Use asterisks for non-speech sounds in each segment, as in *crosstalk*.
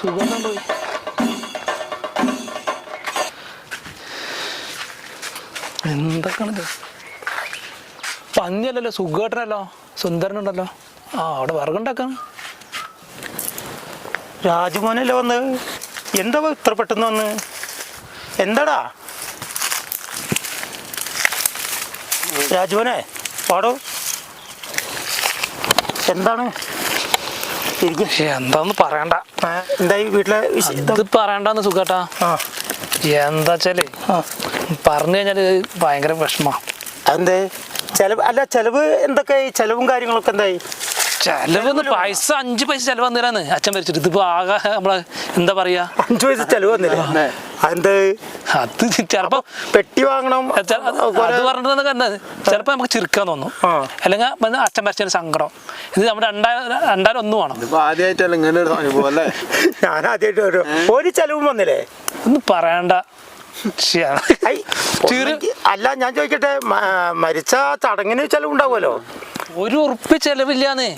സുഖം എന്തൊക്കെയാണിത്? പന്നിയല്ലല്ലോ സുഖേട്ടനല്ലോ സുന്ദരനുണ്ടല്ലോ. ആ അവിടെ വിറകുണ്ടാക്കാണ്. രാജുമോനല്ലേ വന്ന്? എന്താ ഇത്ര പെട്ടെന്ന് വന്ന്? എന്താടാ? രാജുമോനെ പാടോ. എന്താണ്? എന്താന്ന് പറയണ്ട. എന്തായി വീട്ടിലെ ഇത് പറയണ്ടെന്ന് സുഖട്ടാ. എന്താ വെച്ചാൽ പറഞ്ഞു കഴിഞ്ഞാൽ ഭയങ്കര വിഷമാ. അതെന്തേ? ചെലവ് അല്ല ചെലവ് എന്തൊക്കെ ചെലവും കാര്യങ്ങളൊക്കെ എന്തായി? ചെലവ് പൈസ അഞ്ചു പൈസ ചെലവ് വന്നിരാന്ന് അച്ഛൻ മരിച്ചിട്ട്. ഇതിപ്പോ ആകെ നമ്മളെ എന്താ പറയാ? അഞ്ചു പൈസ ചെലവ് വന്നില്ല? അതെന്ത്? അത് ചിലപ്പോ പെട്ടി വാങ്ങണം. അത് പറഞ്ഞിട്ട് കണ്ടത് ചിലപ്പോ നമുക്ക് ചിരിക്കാൻ തോന്നും. അല്ലെങ്കിൽ അച്ഛൻ മരിച്ചൊരു സങ്കടം. ഇത് നമ്മുടെ രണ്ടായിരം ഒന്നും വേണം. ആദ്യമായിട്ടല്ല ഇങ്ങനെ ഒരു അനുഭവം അല്ലേ? *laughs* ഞാൻ ആദ്യമായിട്ട് വരും ഒരു ചെലവും വന്നില്ലേ? ഒന്നും പറയണ്ട. അല്ല ഞാൻ ചോദിക്കട്ടെ മരിച്ച ചടങ്ങിന് ചെലവുണ്ടാവുമല്ലോ ഒരു ഉറുപ്പ് ചെലവില്ലാന്ന്.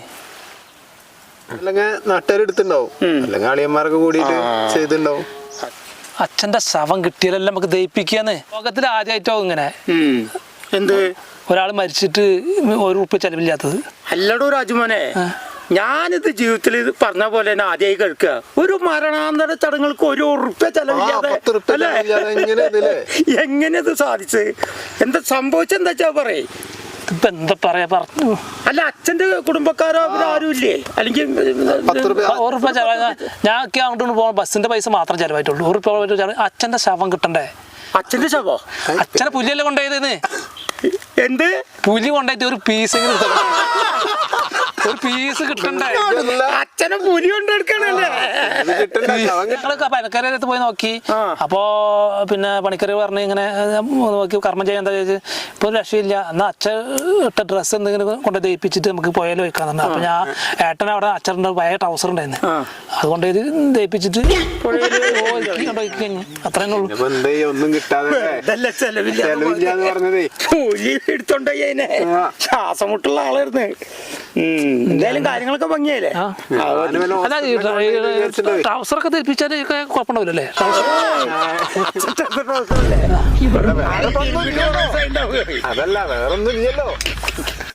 അല്ലെങ്കിൽ നാട്ടുകാരെടുത്തുണ്ടാവും. അല്ലെങ്കിൽ അളിയന്മാരൊക്കെ കൂടിയിട്ട് ചെയ്തിട്ടുണ്ടാവും അച്ഛന്റെ ശവം കിട്ടിയാലല്ല നമുക്ക് ദയിപ്പിക്കാന്ന് ലോകത്തിൽ ആദ്യമായിട്ടോ ഇങ്ങനെ. എന്ത്? ഒരാൾ മരിച്ചിട്ട് ഒരു ഉപ്പ് ചെലവില്ലാത്തത്. അല്ലടോ രാജുമോനെ. ഞാനിത് ജീവിതത്തിൽ ഇത് പറഞ്ഞ പോലെ തന്നെ ആദ്യമായി കേൾക്കുക. ഒരു മരണാന്തര ചടങ്ങുകൾക്ക് ഒരു ഉറുപ്പ്യ ചെലവില്ലാതെ എങ്ങനെയത് സാധിച്ചത് അല്ലേ? *laughs* എങ്ങനെ ഇത് സാധിച്ച്? എന്താ സംഭവിച്ചെന്താ വെച്ചാ പറയേ. ഇപ്പൊ എന്താ പറയാ? പറഞ്ഞു. അല്ല അച്ഛന്റെ കുടുംബക്കാരോ ആരുമില്ലേ ഇല്ലേ? അല്ലെങ്കിൽ ഉറുപ്പ ചെലവ് ഞാൻ ഒക്കെ അങ്ങോട്ട് പോകാൻ ബസ്സിന്റെ പൈസ മാത്രം ചെലവായിട്ടുള്ളൂ. ഉറുപ്പ ചെലവ് അച്ഛന്റെ ശവം കിട്ടണ്ടേ? അച്ഛന്റെ ശവോ? അച്ഛനെ പുലിയല്ലേ കൊണ്ടുപോയതെന്ന് എന്ത്? പുലി കൊണ്ടായിട്ട് ഒരു പീസ് ഒരു പീസ് കിട്ടണ്ടേ? അച്ഛനെ പുലി കൊണ്ടെടുക്കണല്ലേ? പോയി നോക്കി. അപ്പോ പിന്നെ പണിക്കര് പറഞ്ഞ് ഇങ്ങനെ നോക്കി കർമ്മം ചെയ്യാൻ എന്താ ചോദിച്ചു ഇപ്പൊ ഒരു രക്ഷയില്ല. എന്നാ അച്ഛൻ ഇട്ട ഡ്രസ്സ് എന്തെങ്കിലും കൊണ്ട് ദയിപ്പിച്ചിട്ട് നമുക്ക് പോയാലും വെക്കാൻ തന്നെ അപ്പൊ ഞാൻ ഏട്ടൻ അവിടെ അച്ഛന്റെ പഴയ ട്രൗസർ ഉണ്ടായിരുന്നു. അതുകൊണ്ട് ഇത് ദയിപ്പിച്ചിട്ട് അത്രേ ഒന്നും കിട്ടാതെ പുലി. ശ്വാസം മുട്ടുള്ള ആളായിരുന്നു. എന്തായാലും കാര്യങ്ങളൊക്കെ ഭംഗിയായില്ലേ വല്ല അല്ല ട്രൗസറൊക്കെ ധരിപ്പിച്ചാൽ കുഴപ്പമുണ്ടാവില്ലല്ലേ അതല്ല വേറൊന്നും ഇല്ലല്ലോ.